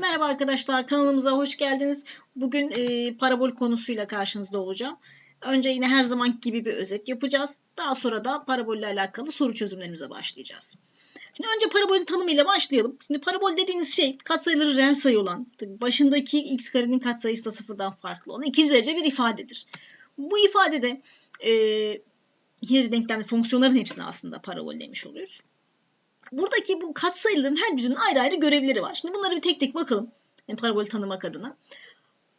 Merhaba arkadaşlar kanalımıza hoş geldiniz. Bugün e, parabol konusuyla karşınızda olacağım. Önce yine her zaman gibi bir özet yapacağız. Daha sonra da parabolle alakalı soru çözümlerimize başlayacağız. Şimdi önce parabolün tanımıyla başlayalım. Şimdi parabol dediğiniz şey katsayıları reel sayı olan, başındaki x karenin katsayısı da sıfırdan farklı olan ikinci derece bir ifadedir. Bu ifadede e, ikinci denklemde fonksiyonların hepsini aslında parabol demiş oluyoruz. Buradaki bu katsayıların her birinin ayrı ayrı görevleri var. Şimdi bunları bir tek tek bakalım. Yani parabol tanımak adına.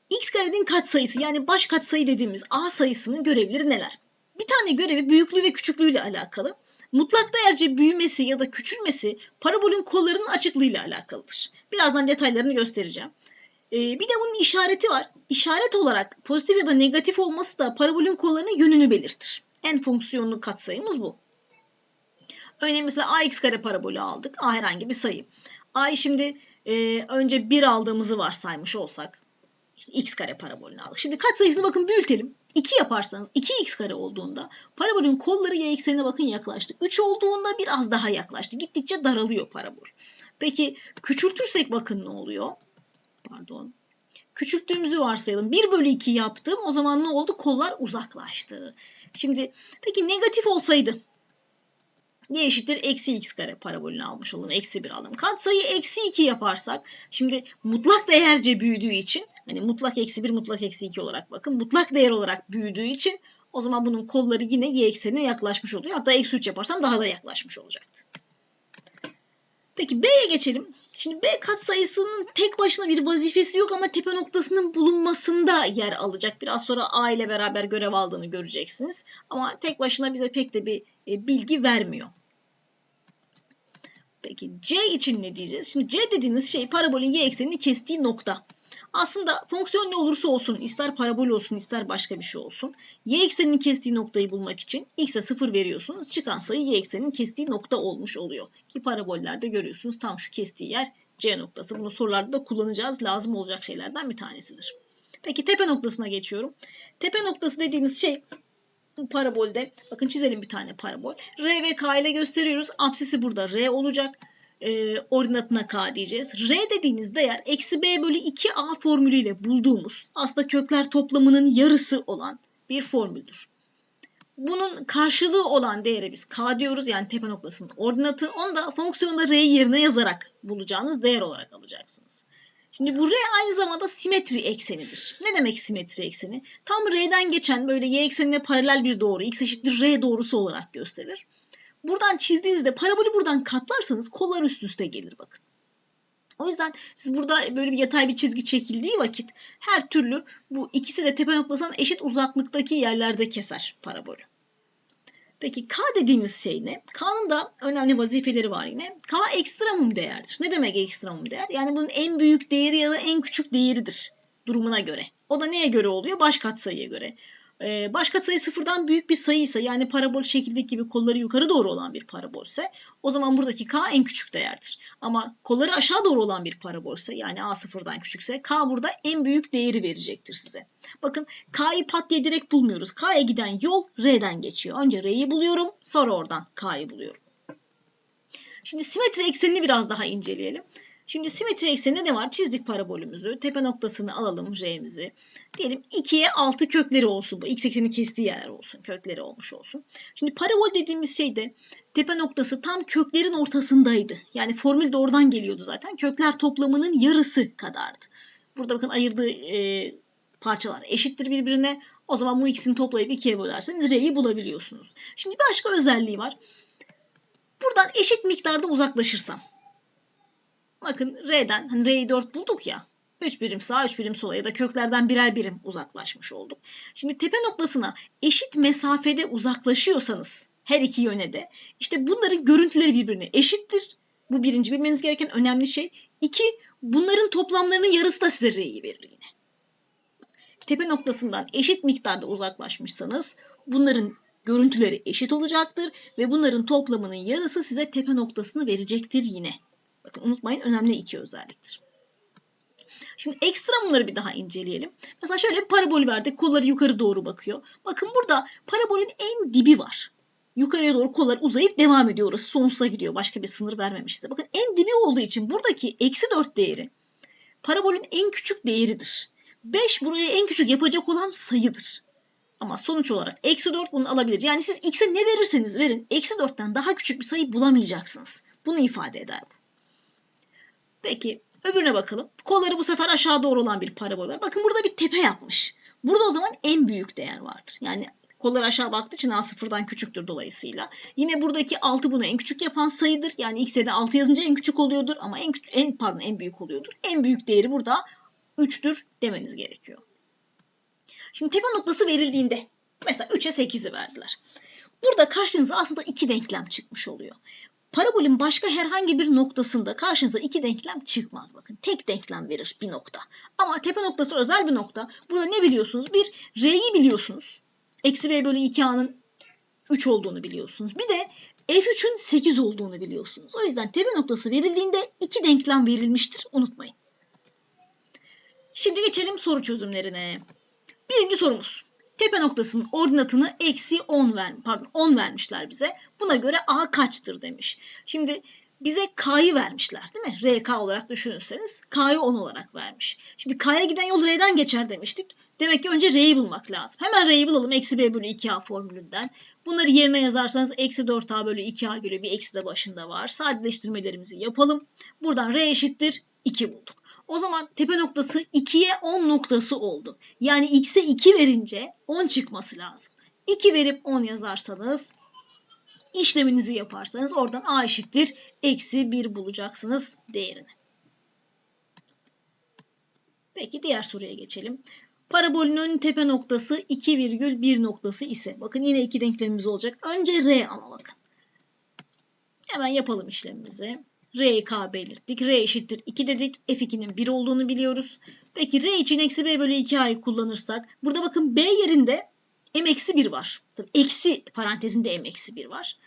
X karenin katsayısı yani baş katsayı dediğimiz A sayısının görevleri neler? Bir tane görevi büyüklüğü ve küçüklüğüyle alakalı. Mutlak değerce büyümesi ya da küçülmesi parabolün kollarının açıklığıyla alakalıdır. Birazdan detaylarını göstereceğim. Ee, bir de bunun işareti var. İşaret olarak pozitif ya da negatif olması da parabolün kollarının yönünü belirtir. En fonksiyonlu katsayımız bu. Örneğin mesela ax kare parabolü aldık. A herhangi bir sayı. A'yı şimdi e, önce 1 aldığımızı varsaymış olsak. x kare parabolünü aldık. Şimdi katsayısını bakın büyütelim. 2 yaparsanız 2x kare olduğunda parabolün kolları y eksenine bakın yaklaştı. 3 olduğunda biraz daha yaklaştı. Gittikçe daralıyor parabol. Peki küçültürsek bakın ne oluyor? Pardon. Küçülttüğümüzü varsayalım. 1 bölü 2 yaptım. O zaman ne oldu? Kollar uzaklaştı. Şimdi peki negatif olsaydı y eşittir eksi x kare parabolünü almış olalım. Eksi 1 aldım. Katsayı eksi 2 yaparsak şimdi mutlak değerce büyüdüğü için hani mutlak eksi 1 mutlak eksi 2 olarak bakın. Mutlak değer olarak büyüdüğü için o zaman bunun kolları yine y eksenine yaklaşmış oluyor. Hatta eksi 3 yaparsam daha da yaklaşmış olacaktı. Peki B'ye geçelim. Şimdi B katsayısının tek başına bir vazifesi yok ama tepe noktasının bulunmasında yer alacak. Biraz sonra A ile beraber görev aldığını göreceksiniz. Ama tek başına bize pek de bir e, bilgi vermiyor. Peki C için ne diyeceğiz? Şimdi C dediğiniz şey parabolün y eksenini kestiği nokta. Aslında fonksiyon ne olursa olsun, ister parabol olsun, ister başka bir şey olsun. Y ekseninin kestiği noktayı bulmak için x'e 0 veriyorsunuz. Çıkan sayı y ekseninin kestiği nokta olmuş oluyor. Ki parabollerde görüyorsunuz tam şu kestiği yer C noktası. Bunu sorularda da kullanacağız. Lazım olacak şeylerden bir tanesidir. Peki tepe noktasına geçiyorum. Tepe noktası dediğiniz şey bu parabolde bakın çizelim bir tane parabol. R ve K ile gösteriyoruz. Apsisi burada R olacak. E, ordinatına K diyeceğiz. R dediğiniz değer eksi B bölü 2A formülüyle bulduğumuz aslında kökler toplamının yarısı olan bir formüldür. Bunun karşılığı olan değere biz K diyoruz. Yani tepe noktasının ordinatı. Onu da fonksiyonda R yerine yazarak bulacağınız değer olarak alacaksınız. Şimdi bu R aynı zamanda simetri eksenidir. Ne demek simetri ekseni? Tam R'den geçen böyle y eksenine paralel bir doğru x eşittir R doğrusu olarak gösterir. Buradan çizdiğinizde parabolü buradan katlarsanız kollar üst üste gelir bakın. O yüzden siz burada böyle bir yatay bir çizgi çekildiği vakit her türlü bu ikisi de tepe noktasından eşit uzaklıktaki yerlerde keser parabolü. Peki K dediğiniz şey ne? K'nın da önemli vazifeleri var yine. K ekstremum değerdir. Ne demek ekstremum değer? Yani bunun en büyük değeri ya da en küçük değeridir durumuna göre. O da neye göre oluyor? Baş katsayıya göre. Ee, baş katsayı sıfırdan büyük bir sayıysa yani parabol şekildeki gibi kolları yukarı doğru olan bir parabolse o zaman buradaki K en küçük değerdir. Ama kolları aşağı doğru olan bir parabolse yani A sıfırdan küçükse K burada en büyük değeri verecektir size. Bakın K'yı pat diye direkt bulmuyoruz. K'ya giden yol R'den geçiyor. Önce R'yi buluyorum sonra oradan K'yı buluyorum. Şimdi simetri eksenini biraz daha inceleyelim. Şimdi simetri ekseninde ne var? Çizdik parabolümüzü. Tepe noktasını alalım R'mizi. Diyelim 2'ye 6 kökleri olsun. Bu x eksenini kestiği yer olsun. Kökleri olmuş olsun. Şimdi parabol dediğimiz şeyde tepe noktası tam köklerin ortasındaydı. Yani formül de oradan geliyordu zaten. Kökler toplamının yarısı kadardı. Burada bakın ayırdığı e, parçalar eşittir birbirine. O zaman bu ikisini toplayıp ikiye bölerseniz R'yi bulabiliyorsunuz. Şimdi başka özelliği var. Buradan eşit miktarda uzaklaşırsam Bakın R'den hani R'yi 4 bulduk ya. 3 birim sağa 3 birim sola ya da köklerden birer birim uzaklaşmış olduk. Şimdi tepe noktasına eşit mesafede uzaklaşıyorsanız her iki yöne de işte bunların görüntüleri birbirine eşittir. Bu birinci bilmeniz gereken önemli şey. İki, bunların toplamlarının yarısı da size R'yi verir yine. Tepe noktasından eşit miktarda uzaklaşmışsanız bunların görüntüleri eşit olacaktır ve bunların toplamının yarısı size tepe noktasını verecektir yine. Bakın unutmayın önemli iki özelliktir. Şimdi ekstremumları bir daha inceleyelim. Mesela şöyle bir parabol verdik. Kolları yukarı doğru bakıyor. Bakın burada parabolün en dibi var. Yukarıya doğru kollar uzayıp devam ediyor. Orası sonsuza gidiyor. Başka bir sınır vermemiş size. Bakın en dibi olduğu için buradaki eksi 4 değeri parabolün en küçük değeridir. 5 buraya en küçük yapacak olan sayıdır. Ama sonuç olarak eksi 4 bunu alabilir. Yani siz x'e ne verirseniz verin eksi 4'ten daha küçük bir sayı bulamayacaksınız. Bunu ifade eder bu. Peki öbürüne bakalım. Kolları bu sefer aşağı doğru olan bir parabol var. Bakın burada bir tepe yapmış. Burada o zaman en büyük değer vardır. Yani kollar aşağı baktığı için a sıfırdan küçüktür dolayısıyla. Yine buradaki 6 bunu en küçük yapan sayıdır. Yani x'e de 6 yazınca en küçük oluyordur ama en küçük en pardon en büyük oluyordur. En büyük değeri burada 3'tür demeniz gerekiyor. Şimdi tepe noktası verildiğinde mesela 3'e 8'i verdiler. Burada karşınıza aslında iki denklem çıkmış oluyor. Parabolün başka herhangi bir noktasında karşınıza iki denklem çıkmaz bakın. Tek denklem verir bir nokta. Ama tepe noktası özel bir nokta. Burada ne biliyorsunuz? Bir R'yi biliyorsunuz. Eksi B bölü 2A'nın 3 olduğunu biliyorsunuz. Bir de F3'ün 8 olduğunu biliyorsunuz. O yüzden tepe noktası verildiğinde iki denklem verilmiştir. Unutmayın. Şimdi geçelim soru çözümlerine. Birinci sorumuz. Tepe noktasının ordinatını eksi 10 ver, pardon 10 vermişler bize. Buna göre A kaçtır demiş. Şimdi bize K'yı vermişler değil mi? RK olarak düşünürseniz K'yı 10 olarak vermiş. Şimdi K'ya giden yol R'den geçer demiştik. Demek ki önce R'yi bulmak lazım. Hemen R'yi bulalım. Eksi B bölü 2A formülünden. Bunları yerine yazarsanız eksi 4A bölü 2A göre bir eksi de başında var. Sadeleştirmelerimizi yapalım. Buradan R eşittir 2 bulduk. O zaman tepe noktası 2'ye 10 noktası oldu. Yani x'e 2 verince 10 çıkması lazım. 2 verip 10 yazarsanız işleminizi yaparsanız oradan a eşittir eksi 1 bulacaksınız değerini. Peki diğer soruya geçelim. Parabolün tepe noktası 2,1 noktası ise bakın yine iki denklemimiz olacak. Önce r ama bakın. Hemen yapalım işlemimizi. RK belirttik. R eşittir 2 dedik. F2'nin 1 olduğunu biliyoruz. Peki R için eksi B bölü 2A'yı kullanırsak burada bakın B yerinde M eksi 1 var. Tabii eksi parantezinde M eksi 1 var.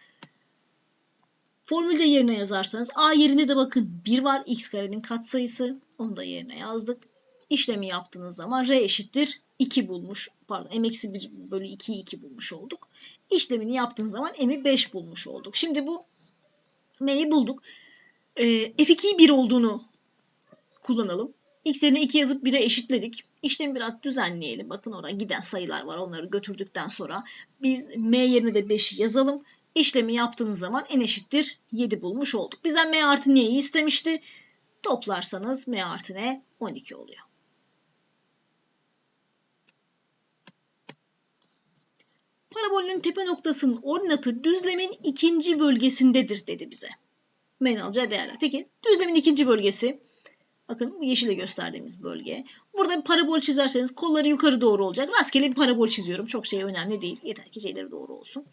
Formülde yerine yazarsanız A yerine de bakın 1 var. X karenin katsayısı. Onu da yerine yazdık. İşlemi yaptığınız zaman R eşittir 2 bulmuş. Pardon M eksi 1 bölü 2'yi 2 bulmuş olduk. İşlemini yaptığınız zaman M'i 5 bulmuş olduk. Şimdi bu M'yi bulduk e, F2'yi 1 olduğunu kullanalım. X yerine 2 yazıp 1'e eşitledik. İşlemi biraz düzenleyelim. Bakın orada giden sayılar var. Onları götürdükten sonra biz M yerine de 5'i yazalım. İşlemi yaptığınız zaman n eşittir 7 bulmuş olduk. Bizden M artı n'yi istemişti. Toplarsanız M artı n 12 oluyor. Parabolün tepe noktasının ordinatı düzlemin ikinci bölgesindedir dedi bize men alacağı değerler. Peki düzlemin ikinci bölgesi. Bakın bu yeşile gösterdiğimiz bölge. Burada bir parabol çizerseniz kolları yukarı doğru olacak. Rastgele bir parabol çiziyorum. Çok şey önemli değil. Yeter ki şeyleri doğru olsun.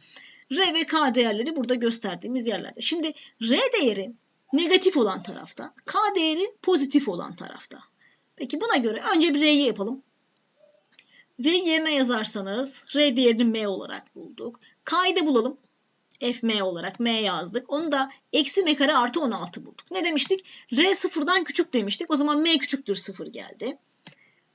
R ve K değerleri burada gösterdiğimiz yerlerde. Şimdi R değeri negatif olan tarafta. K değeri pozitif olan tarafta. Peki buna göre önce bir R'yi yapalım. R yerine yazarsanız R değerini M olarak bulduk. K'yı da bulalım fm olarak m yazdık. Onu da eksi m kare artı 16 bulduk. Ne demiştik? r sıfırdan küçük demiştik. O zaman m küçüktür sıfır geldi.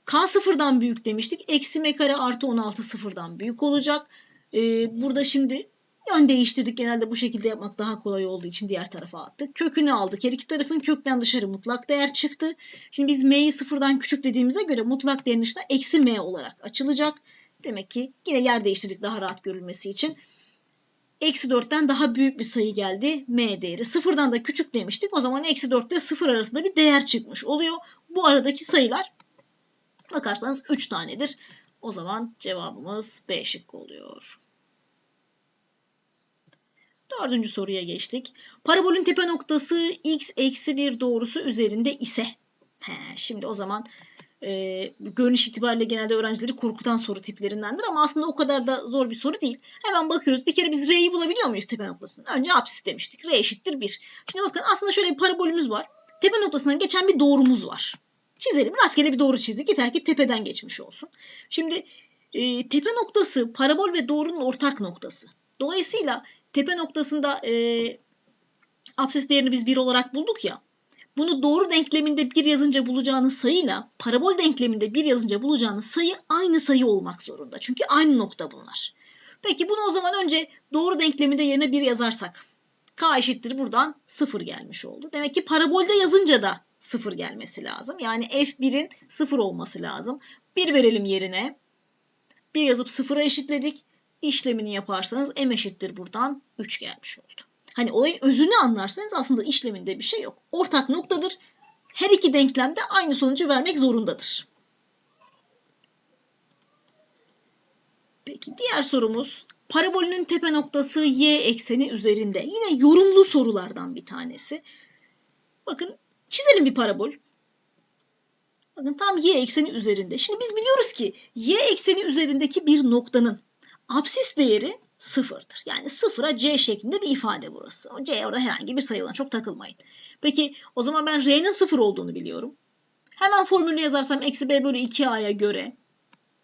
k sıfırdan büyük demiştik. Eksi m kare artı 16 sıfırdan büyük olacak. Ee, burada şimdi yön değiştirdik. Genelde bu şekilde yapmak daha kolay olduğu için diğer tarafa attık. Kökünü aldık. Her iki tarafın kökten dışarı mutlak değer çıktı. Şimdi biz m'yi sıfırdan küçük dediğimize göre mutlak değerin dışında eksi m olarak açılacak. Demek ki yine yer değiştirdik daha rahat görülmesi için. Eksi 4'ten daha büyük bir sayı geldi. M değeri. Sıfırdan da küçük demiştik. O zaman eksi 4 ile 0 arasında bir değer çıkmış oluyor. Bu aradaki sayılar bakarsanız 3 tanedir. O zaman cevabımız B şıkkı oluyor. Dördüncü soruya geçtik. Parabolün tepe noktası x eksi 1 doğrusu üzerinde ise. He, şimdi o zaman e, görünüş itibariyle genelde öğrencileri korkutan soru tiplerindendir ama aslında o kadar da zor bir soru değil. Hemen bakıyoruz. Bir kere biz R'yi bulabiliyor muyuz tepe noktasını? Önce apsis demiştik. R eşittir 1. Şimdi bakın aslında şöyle bir parabolümüz var. Tepe noktasından geçen bir doğrumuz var. Çizelim. Rastgele bir doğru çizdik. Yeter ki tepeden geçmiş olsun. Şimdi e, tepe noktası parabol ve doğrunun ortak noktası. Dolayısıyla tepe noktasında e, apsis değerini biz 1 olarak bulduk ya. Bunu doğru denkleminde bir yazınca bulacağınız sayıyla parabol denkleminde bir yazınca bulacağınız sayı aynı sayı olmak zorunda. Çünkü aynı nokta bunlar. Peki bunu o zaman önce doğru denkleminde yerine bir yazarsak k eşittir buradan 0 gelmiş oldu. Demek ki parabolde yazınca da 0 gelmesi lazım. Yani f1'in 0 olması lazım. 1 verelim yerine. 1 yazıp 0'a eşitledik. İşlemini yaparsanız m eşittir buradan 3 gelmiş oldu. Hani olayın özünü anlarsanız aslında işleminde bir şey yok. Ortak noktadır. Her iki denklemde aynı sonucu vermek zorundadır. Peki diğer sorumuz parabolünün tepe noktası y ekseni üzerinde. Yine yorumlu sorulardan bir tanesi. Bakın çizelim bir parabol. Bakın tam y ekseni üzerinde. Şimdi biz biliyoruz ki y ekseni üzerindeki bir noktanın absis değeri sıfırdır. Yani sıfıra c şeklinde bir ifade burası. O c orada herhangi bir sayı olan çok takılmayın. Peki o zaman ben r'nin sıfır olduğunu biliyorum. Hemen formülünü yazarsam eksi b bölü 2a'ya göre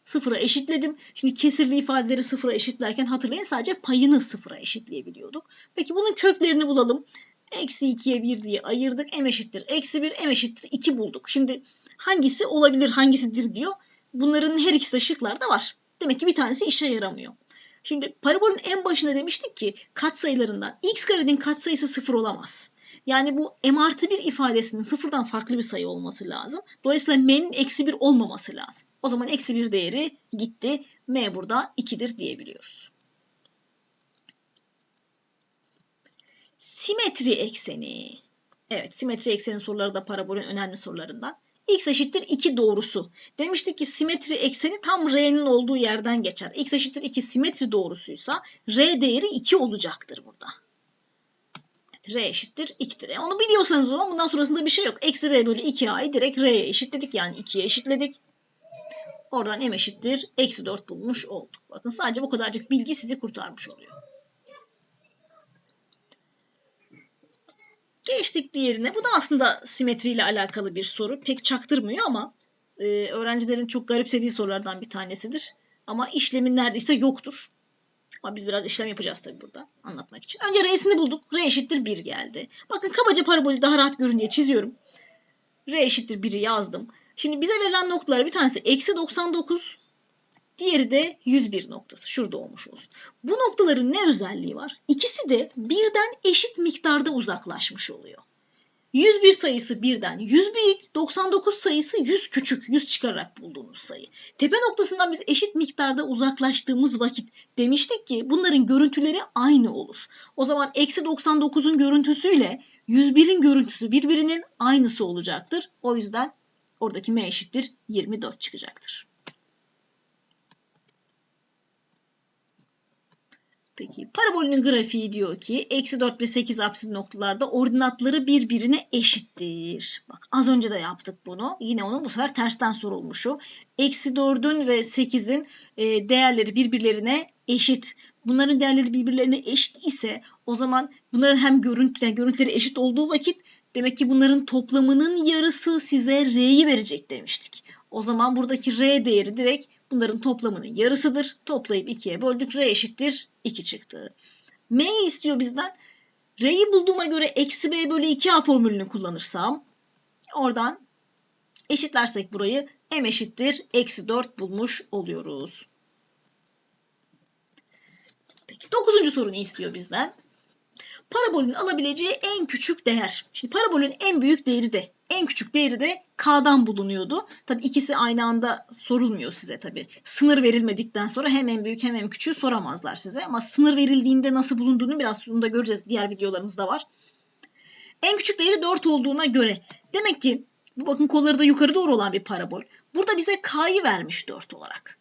sıfıra eşitledim. Şimdi kesirli ifadeleri sıfıra eşitlerken hatırlayın sadece payını sıfıra eşitleyebiliyorduk. Peki bunun köklerini bulalım. Eksi 2'ye 1 diye ayırdık. M eşittir. Eksi 1, M eşittir 2 bulduk. Şimdi hangisi olabilir, hangisidir diyor. Bunların her ikisi de şıklarda var. Demek ki bir tanesi işe yaramıyor. Şimdi parabolün en başında demiştik ki katsayılarından x karenin katsayısı sıfır olamaz. Yani bu m artı 1 ifadesinin sıfırdan farklı bir sayı olması lazım. Dolayısıyla m'nin eksi 1 olmaması lazım. O zaman eksi 1 değeri gitti. m burada 2'dir diyebiliyoruz. Simetri ekseni. Evet simetri ekseni soruları da parabolün önemli sorularından. X eşittir 2 doğrusu. Demiştik ki simetri ekseni tam r'nin olduğu yerden geçer. x eşittir 2 simetri doğrusuysa r değeri 2 olacaktır burada. R eşittir 2'dir. E onu biliyorsanız o zaman bundan sonrasında bir şey yok. Eksi b bölü 2a'yı direkt r'ye eşitledik. Yani 2'ye eşitledik. Oradan m eşittir. Eksi 4 bulmuş olduk. Bakın sadece bu kadarcık bilgi sizi kurtarmış oluyor. Geçtik diğerine. Bu da aslında simetriyle alakalı bir soru. Pek çaktırmıyor ama e, öğrencilerin çok garipsediği sorulardan bir tanesidir. Ama işlemin neredeyse yoktur. Ama biz biraz işlem yapacağız tabii burada anlatmak için. Önce R'sini bulduk. R eşittir 1 geldi. Bakın kabaca parabolü daha rahat görün diye çiziyorum. R eşittir 1'i yazdım. Şimdi bize verilen noktalar bir tanesi eksi 99, diğeri de 101 noktası. Şurada olmuş olsun. Bu noktaların ne özelliği var? İkisi de birden eşit miktarda uzaklaşmış oluyor. 101 sayısı birden 100 büyük, 99 sayısı 100 küçük, 100 çıkararak bulduğumuz sayı. Tepe noktasından biz eşit miktarda uzaklaştığımız vakit demiştik ki bunların görüntüleri aynı olur. O zaman eksi 99'un görüntüsüyle 101'in görüntüsü birbirinin aynısı olacaktır. O yüzden oradaki m eşittir 24 çıkacaktır. Peki parabolünün grafiği diyor ki eksi 4 ve 8 apsiz noktalarda ordinatları birbirine eşittir. Bak az önce de yaptık bunu. Yine onun bu sefer tersten sorulmuşu. Eksi 4'ün ve 8'in e, değerleri birbirlerine eşit. Bunların değerleri birbirlerine eşit ise o zaman bunların hem görüntü, yani görüntüleri eşit olduğu vakit demek ki bunların toplamının yarısı size R'yi verecek demiştik. O zaman buradaki R değeri direkt bunların toplamının yarısıdır. Toplayıp 2'ye böldük. R eşittir 2 çıktı. M'yi istiyor bizden. R'yi bulduğuma göre eksi B bölü 2A formülünü kullanırsam oradan eşitlersek burayı M eşittir eksi 4 bulmuş oluyoruz. Peki 9. sorunu istiyor bizden. Parabolün alabileceği en küçük değer. Şimdi parabolün en büyük değeri de en küçük değeri de K'dan bulunuyordu. Tabi ikisi aynı anda sorulmuyor size tabi. Sınır verilmedikten sonra hem en büyük hem en küçüğü soramazlar size. Ama sınır verildiğinde nasıl bulunduğunu biraz sonunda göreceğiz. Diğer videolarımızda var. En küçük değeri 4 olduğuna göre demek ki bu bakın kolları da yukarı doğru olan bir parabol. Burada bize K'yı vermiş 4 olarak.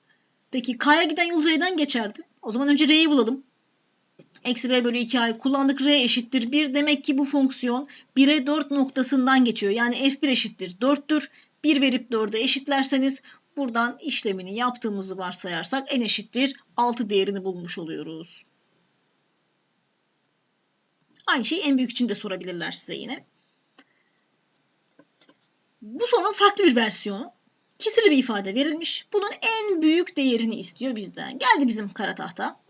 Peki K'ya giden yol R'den geçerdi. O zaman önce R'yi bulalım. Eksi b bölü 2a'yı kullandık. R eşittir 1. Demek ki bu fonksiyon 1'e 4 noktasından geçiyor. Yani f1 eşittir 4'tür. 1 verip 4'e eşitlerseniz buradan işlemini yaptığımızı varsayarsak n eşittir 6 değerini bulmuş oluyoruz. Aynı şeyi en büyük için de sorabilirler size yine. Bu sorunun farklı bir versiyonu. Kesirli bir ifade verilmiş. Bunun en büyük değerini istiyor bizden. Geldi bizim kara tahta.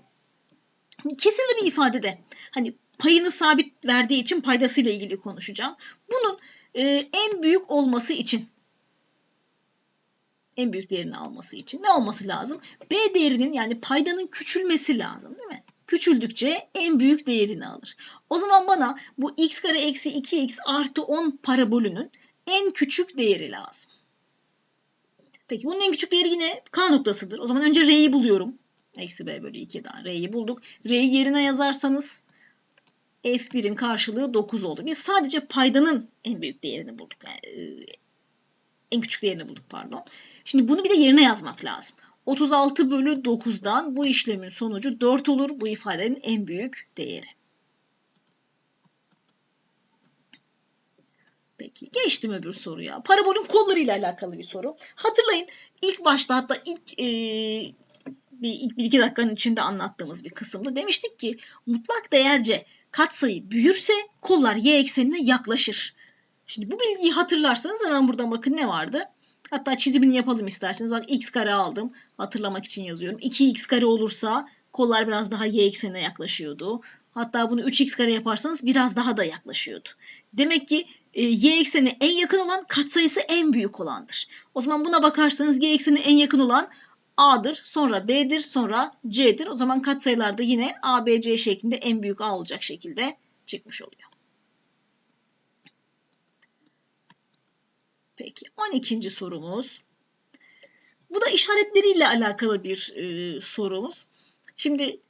Kesirli bir ifadede hani payını sabit verdiği için paydasıyla ilgili konuşacağım. Bunun e, en büyük olması için en büyük değerini alması için ne olması lazım? B değerinin yani paydanın küçülmesi lazım değil mi? Küçüldükçe en büyük değerini alır. O zaman bana bu x kare eksi 2x artı 10 parabolünün en küçük değeri lazım. Peki bunun en küçük değeri yine K noktasıdır. O zaman önce R'yi buluyorum. Eksi B bölü 2'den R'yi bulduk. R'yi yerine yazarsanız F1'in karşılığı 9 oldu. Biz sadece paydanın en büyük değerini bulduk. Yani, e, en küçük değerini bulduk pardon. Şimdi bunu bir de yerine yazmak lazım. 36 bölü 9'dan bu işlemin sonucu 4 olur. Bu ifadenin en büyük değeri. Peki geçtim öbür soruya. Parabolün kollarıyla alakalı bir soru. Hatırlayın ilk başta hatta ilk e, bir, ilk bir iki dakikanın içinde anlattığımız bir kısımda demiştik ki mutlak değerce katsayı büyürse kollar y eksenine yaklaşır. Şimdi bu bilgiyi hatırlarsanız hemen buradan bakın ne vardı? Hatta çizimini yapalım isterseniz. Bak x kare aldım. Hatırlamak için yazıyorum. 2x kare olursa kollar biraz daha y eksenine yaklaşıyordu. Hatta bunu 3x kare yaparsanız biraz daha da yaklaşıyordu. Demek ki e, y eksenine en yakın olan katsayısı en büyük olandır. O zaman buna bakarsanız y eksenine en yakın olan A'dır, sonra B'dir, sonra C'dir. O zaman katsayılarda yine A, B, C şeklinde en büyük A olacak şekilde çıkmış oluyor. Peki 12. sorumuz. Bu da işaretleriyle alakalı bir e, sorumuz. Şimdi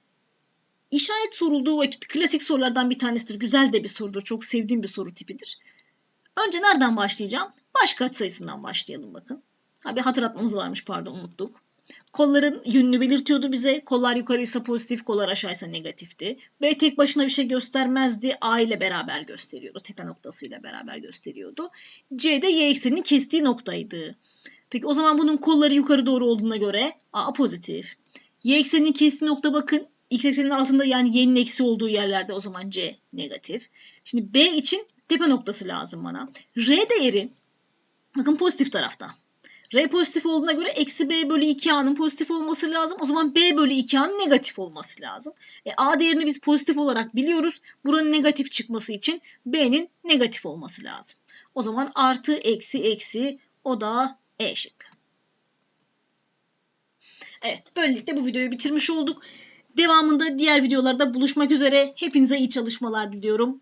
işaret sorulduğu vakit klasik sorulardan bir tanesidir. Güzel de bir sorudur. Çok sevdiğim bir soru tipidir. Önce nereden başlayacağım? Baş katsayısından başlayalım bakın. Ha bir hatırlatmamız varmış pardon unuttuk. Kolların yönünü belirtiyordu bize. Kollar yukarıysa pozitif, kollar aşağıysa negatifti. B tek başına bir şey göstermezdi. A ile beraber gösteriyordu. Tepe noktasıyla beraber gösteriyordu. C de y ekseninin kestiği noktaydı. Peki o zaman bunun kolları yukarı doğru olduğuna göre A pozitif. Y ekseninin kestiği nokta bakın. X ekseninin altında yani y'nin eksi olduğu yerlerde o zaman C negatif. Şimdi B için tepe noktası lazım bana. R değeri bakın pozitif tarafta. R pozitif olduğuna göre eksi B bölü 2A'nın pozitif olması lazım. O zaman B bölü 2A'nın negatif olması lazım. E, A değerini biz pozitif olarak biliyoruz. Buranın negatif çıkması için B'nin negatif olması lazım. O zaman artı eksi eksi o da E şıkkı. Evet böylelikle bu videoyu bitirmiş olduk. Devamında diğer videolarda buluşmak üzere. Hepinize iyi çalışmalar diliyorum.